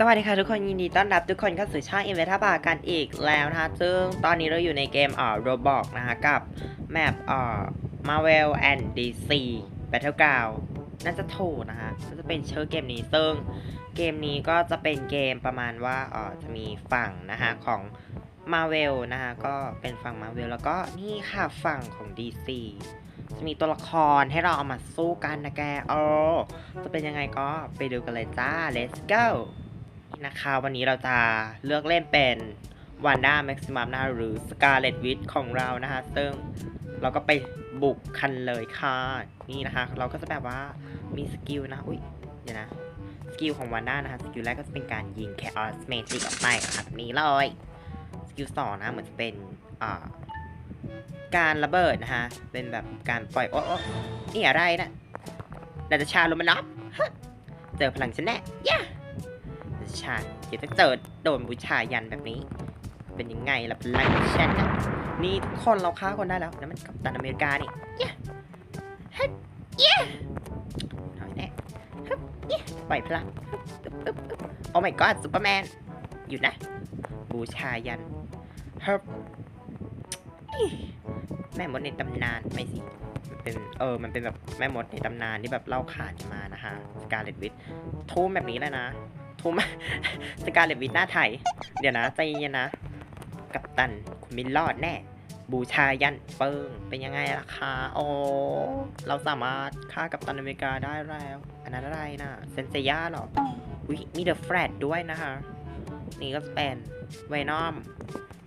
สวัสดีค่ะทุกคนยินดีต้อนรับทุกคนเข้าสู่ช่อง i n v e t a b a กันอีกแล้วนะคะซึ่งตอนนี้เราอยู่ในเกมอ่า Roblox นะคะกับแมปอ่า Marvel and DC Battleground น่าจะถูกนะคะน่าจะเป็นเชื่อเกมนี้ซึ่งเกมนี้ก็จะเป็นเกมประมาณว่าอ่าจะมีฝั่งนะคะของ Marvel นะคะก็เป็นฝั่ง Marvel แล้วก็นี่ค่ะฝั่งของ DC จะมีตัวละครให้เราเอามาสู้กันนะแกโอ้จะเป็นยังไงก็ไปดูกันเลยจ้า let's go นะคะวันนี้เราจะเลือกเล่นเป็นวันด้าแม็กซิมัมนะคะหรือสกาเลตวิ h ของเรานะคะซึ่งเราก็ไปบุกคันเลยค่ะนี่นะคะ เราก็จะแบบว่ามีสกิลนะอุ้ยเดี๋ยวนะสกิลของวันด้านะคะสกิลแรกก็จะเป็นการยิงแคออสเมจิกออกไปค่ะแบบนี้เลยสกิลสองนะเหมือนจะเป็นอ่าการระเบิดนะคะเป็นแบบการปล่อยโอ้โอ้นี่อะไรนะนาตาชาโรมานอฟฮะเจอพลังฉันแน่ย่าใช่เดี๋ยวจะเจอโดนบูชายันแบบนี้ เป็นยังไงล่ะพลังของฉันนะนี่ทุกคนเราฆ่าคนได้แล้วนั่นมันกัปตันอเมริกานี่เย้ฮึดเย้หน่อยแน่ฮึบเย้ปล่อยพลังโอ้ my god ซูเปอร์แมนหยุดนะ บูชายันฮึบอี้แม่มดในตำนานไม่สิมันเป็นเออ มันเป็นแบบแม่มดในตำนานที่แบบเล่าขานมานะฮะสกาเลตวิททุ่มแบบนี้เลยนะ ทุ่มสกาเลตวิทหน้าไทย เดี๋ยวนะใจเย็นนะ กับตันคุณม่รอดแน่ บูชายันเปิงเป็นยังไงล่ะคะโอ้เราสามารถฆ่ากับตันอเมริกาได้แล้ว อันนั้นอะไรนะเซนเซียหรอวิมีเดอะแฟลดด้วยนะคะ นี่ก็เป็นเวนอม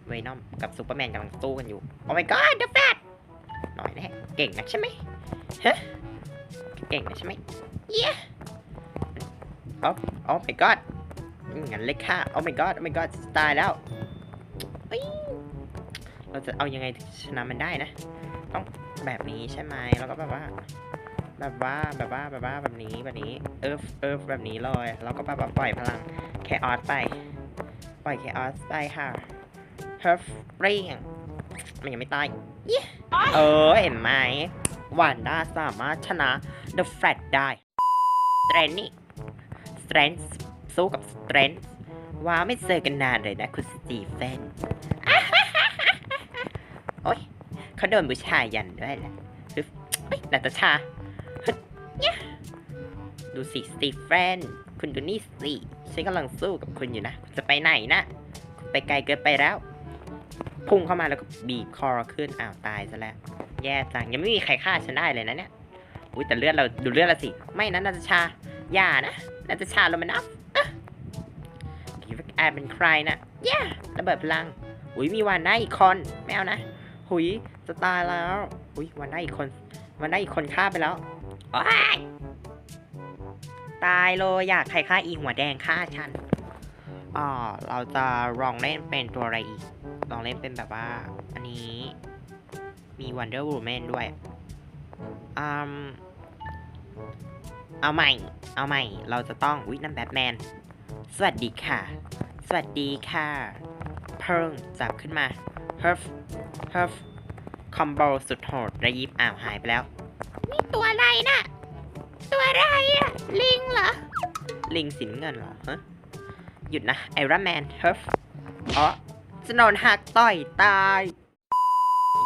เวนอมกับซูเปอร์แมนกำลังสู้กันอยู่ โอ้ my god เดอะแฟลดหน่อยแน่เก่งนะใช่ไหมฮะเก่งนะใช่ไหมเย้ โอ้โอ้ my god งั้นเลยค่ะโอ้ my god โอ้ my god ตายแล้วเราจะเอายังไงชนะมันได้นะ ต้องแบบนี้ใช่ไหมแล้วก็แบบว่า แบบว่าแบบว่าแบบว่าแบบนี้แบบนี้ เอิฟเอิฟแบบนี้เลยแล้วก็แบบว่าปล่อยพลังแคออสไป ปล่อยแคออสไปค่ะเฮิร์ฟเรียงมันยังไม่ตายเย้เออเห็นไหมวานด้าสามารถชนะ The Flat ได้เทรนนี่ Strength สู้กับ Strength ว้าวไม่เจอกันนานเลยนะคุณสตีเฟนโอ๊ยเขาโดนบูชายันด้วยแหละนาตาชาดูสิสตีเฟนคุณดูนี่สิฉันกำลังสู้กับคุณอยู่นะ คุณจะไปไหนนะคุณไปไกลเกินไปแล้ว พุ่งเข้ามาแล้วก็บีบคอขึ้นอ้าวตายซะแล้ว แย่จังยังไม่มีใครฆ่าฉันได้เลยนะเนี่ยอุ้ยแต่เลือดเราดูเลือดเราสิ ไม่นะนาตาชาอย่านะ น่าตาชาโรมานอฟอะคิดว่าแอบเป็นใครนะแย่ระเบิดพลังอุ้ยมีวันได้อีกคนไม่เอานะ หุยจะตายแล้วอุ้ยวันได้อีกคน วันได้อีกคนฆ่าไปแล้วตายเลยอยากใครฆ่าอีหัวแดงฆ่าฉันอ๋อเราจะลองเล่นเป็นตัวอะไรอีก ลองเล่นเป็นแบบว่า อันนี้มี Wonder Woman ด้วยอืม เอาใหม่ เอาใหม่ เราจะต้องวินั่นแบทแมน สวัสดีค่ะ สวัสดีค่ะ เพิ่งจับขึ้นมาเฮิร์ฟเฮิร์ฟคอมโบสุดโหดระยิบอ้าวหายไปแล้ว นี่ตัวอะไรนะตัวอะไรอะลิงเหรอ ลิงสินเงินเหรอฮะหยุดนะ ไอรอนแมนเฮิร์ฟอ๋อจะโดนหักต่อยตาย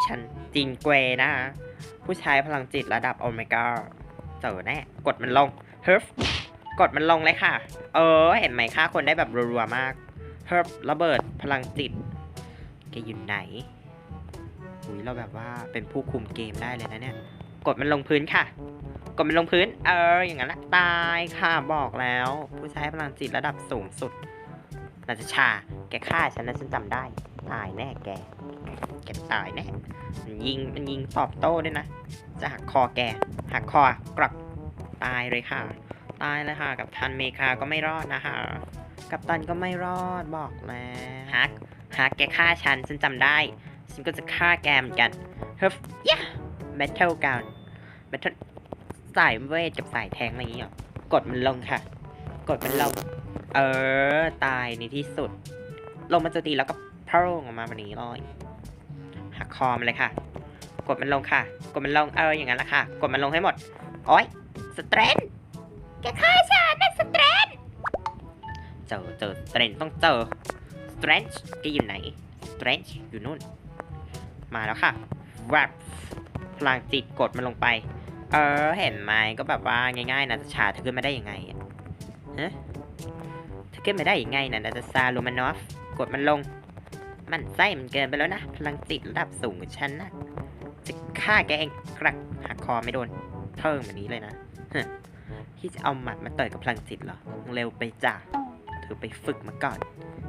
ฉันจินเกวนะ ผู้ชายพลังจิตระดับโอเมก้า เจอแน่กดมันลงเฮิร์ฟกดมันลงเลยค่ะ เออ เห็นไหมค่าคนได้แบบรัวๆมากเฮิร์ฟระเบิดพลังจิตแกอยู่ไหนอุ้ยเราแบบว่าเป็นผู้คุมเกมได้เลยนะเนี่ย กดมันลงพื้นค่ะ กดมันลงพื้น เออ อย่างนั้นละตายค่ะบอกแล้ว ผู้ใช้พลังจิตระดับสูงสุดนาจะชา แกฆ่าฉันนะฉันจำได้ ตายแน่แก แกตายแน่มันยิงมันยิงตอบโต้ด้วยนะ จะหักคอแก หักคอกลับตายเลยค่ะ ตายเลยค่ะ กับทันเมคาก็ไม่รอดนะคะกับตันก็ไม่รอดบอกแล้วฮักฮักแกฆ่าฉันฉันจำได้ ฉันก็จะฆ่าแกเหมือนกันเฮ้ยยะแบทเทิลกันแบทเทิลสายเวทกับสายแทงอะไรอย่างเงี้ยกดมันลงค่ะ กดมันลง เออ ตายในที่สุด ลงมาจมตีแล้วก็พร่งออกมาแบบนี้เลย หักคอมันเลยค่ะ กดมันลงค่ะ กดมันลงเอออย่างนั้นแหละค่ะ กดมันลงให้หมด โอ้ยสเตรนแกฆ่าฉันนะสเตรนเจอเจอ strength ต้องเจอ strength แกอยู่ไหน strength อยู่นู่น มาแล้วค่ะแวบพลังจิตกดมันลงไป เออเห็นไหมก็แบบว่าง่ายๆนะจะชาเธอขึ้นมาได้ยังไงอะฮะเธอขึ้นมาได้ยังไงนะนาตาซาโรมานอฟกดมันลง มันไส้มันเกินไปแล้วนะ พลังจิตระดับสูงของฉันนะจะฆ่าแกเองกรักหักคอไม่โดน เทิงแบบนี้เลยนะที่จะเอาหมัดมาต่อยกับพลังจิตเหรอเร็วไปจ้ะเธอไปฝึกมาก่อน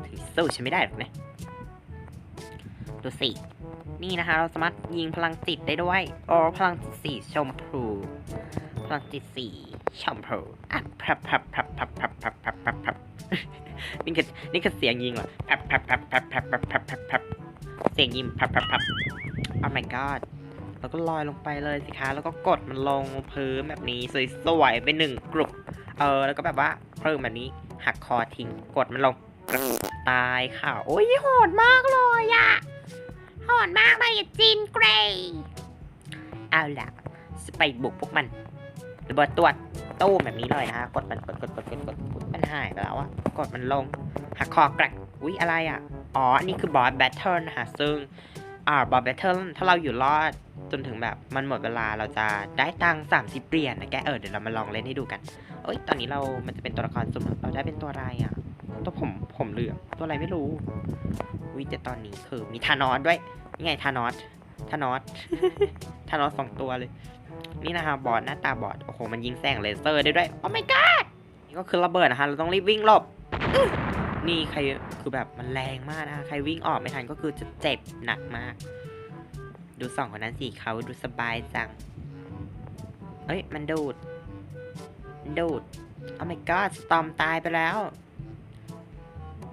ถึงสู้ฉันไม่ได้หรอกนะดูสิ นี่นะคะ เราสามารถยิงพลังจิตได้ด้วยโอ้พลังจิตสีชมพู พลังจิตสีชมพูอะพับพับพับพับพับพับพับพับพับ นี่คือนี่คือเสียงยิงเหรอพับพับพับพับพับพับพับพับเสียงยิงพับพับพับ oh my god แล้วก็ลอยลงไปเลยสิคะแล้วก็กดมันลงพื้นแบบนี้สวยๆไปหนึ่งกลุ่มเออ แล้วก็แบบว่าเพิ่มแบบนี้ หักคอทิ้งกดมันลงตายค่ะ โอ้ยโหดมากเลยอะโหดมากเลยจินเกรย์เอาล่ะไปบุกพวกมันระเบิดตัวตู้แบบนี้เลยนะคะกดมันกดกดกดกดกด หายไปแล้วอะกดมันลง หักคอกรักอุ๊ย อะไรอะอ๋อ อันนี้คือบอสแบทเทิลนะคะซึ่งอ่าบอสแบทเทิลถ้าเราอยู่รอดจนถึงแบบมันหมดเวลาเราจะได้ตังค์สามสิบเหรียญนะแก เออ เดี๋ยวเรามาลองเล่นให้ดูกันเอ้ย ตอนนี้เรา มันจะเป็นตัวละครสมมติเราได้เป็นตัวอะไรอะตัวผม ผมเหลืองตัวอะไรไม่รู้วิแต่ตอนนี้คือมีธานอสด้วยนี่ไงธานอสธานอสธานอสสองตัวเลย นี่นะคะบอสหน้าตาบอดโอ้โห มันยิงแสงเลเซอร์ได้ด้วย โอ้ my god ก็คือระเบิดนะคะเราต้องรีบวิ่งหลบ นี่ใครคือแบบมันแรงมากนะใครวิ่งออกไม่ทันก็คือจะเจ็บหนักมาก ดูสองคนนั้นสิเขาดูสบายจัง เอ้ยมันดูดมันดูด โอ้ my god สตอมตายไปแล้ว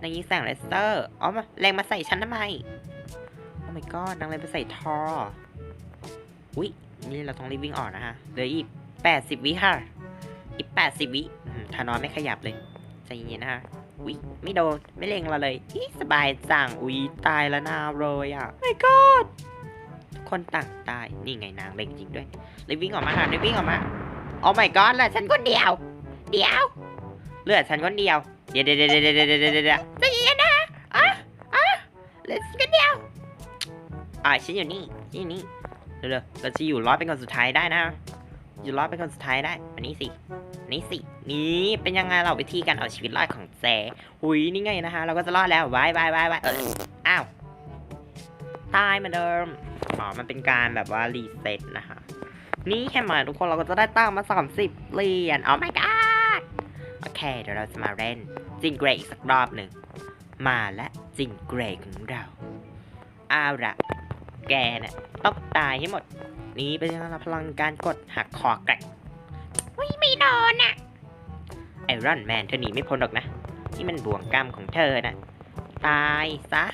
นางยิงแสงเลสเตอร์อ๋อมาแรงมาใส่ฉันทำไม โอ้ my god นางเลยไปใส่ทอ อุ๊ย นี่เราต้องรีบวิ่งออกนะฮะ เหลืออีกแปดสิบวิค่ะ อีกแปดสิบวิทานอนไม่ขยับเลย ใจเย็นนะคะอุ๊ยไม่โดน ไม่เล็งเราเลยอีสบายจังอุ๊ยตายแล้วนาเลยอะ my god ทุกคนต่างตายนี่ไงนางเล็งจริงด้วยเลยวิ่งออกมาค่ะเลยวิ่งออกมาโอ้ my god เลือฉันคนเดียว เดียวเลือดฉันคนเดียว เดี๋ยวเดี๋ยวเดี๋ยวเดี๋ยวเดี๋ยวเดี๋ยวเดใจเย็นนะอะอะเลือฉันคนเดียวอ่าฉันอยู่นี่ฉันอยู่นี่เร็วๆเราจะอยู่รอดเป็นคนสุดท้ายได้นะ อยู่รอดเป็นคนสุดท้ายได้ อันนี้สิ อันนี้สิ นี่เป็นยังไงเราวิธีการเอาชีวิตรอดของแจหุยนี่ไงนะคะ เราก็จะรอดแล้วบายบายบายบายเอออ้าว ตายเหมือนเดิม อ๋อ มันเป็นการแบบว่ารีเซ็ตนะคะ นี่แค่มาทุกคนเราก็จะได้ตั้งมาสามสิบเหรียญอ๋อ my god โอเค เดี๋ยวเราจะมาเล่นจิงเกรย์อีกสักรอบหนึ่ง มาและจิงเกรย์ของเราเอาละแกเนี่ยต้องตายให้หมด นี่เป็นยังไงล่ะพลังการกดหักคอแกรกวิไม่โดนอะไอรอนแมนเธอหนีไม่พ้นหรอกนะ นี่มันบ่วงกรรมของเธอน่ะตายซะ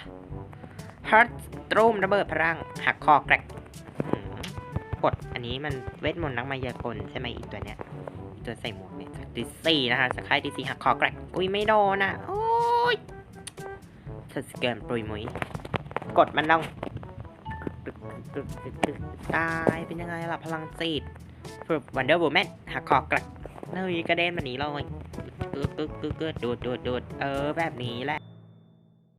ฮัตตรูมระเบิดพลังหักคอแกรกอืมกดอันนี้มันเวทมนต์นักมายากลใช่ไหมอีกตัวเนี้ยอีตัวใส่หมวกเนี่ยดิซี่นะคะสกายดิซี่หักคอแกรกอุ้ยไม่โดนอะโอ้ยเธอสเกินปรุยมุยกดมันลง ตายเป็นยังไงล่ะพลังจิตฝึกวันเดอร์บูแมนหักคอกลับเนยกระเด็นมาหนีเลยกึกกึกกึกกึกดูดดูดดูดเออแบบนี้แหละ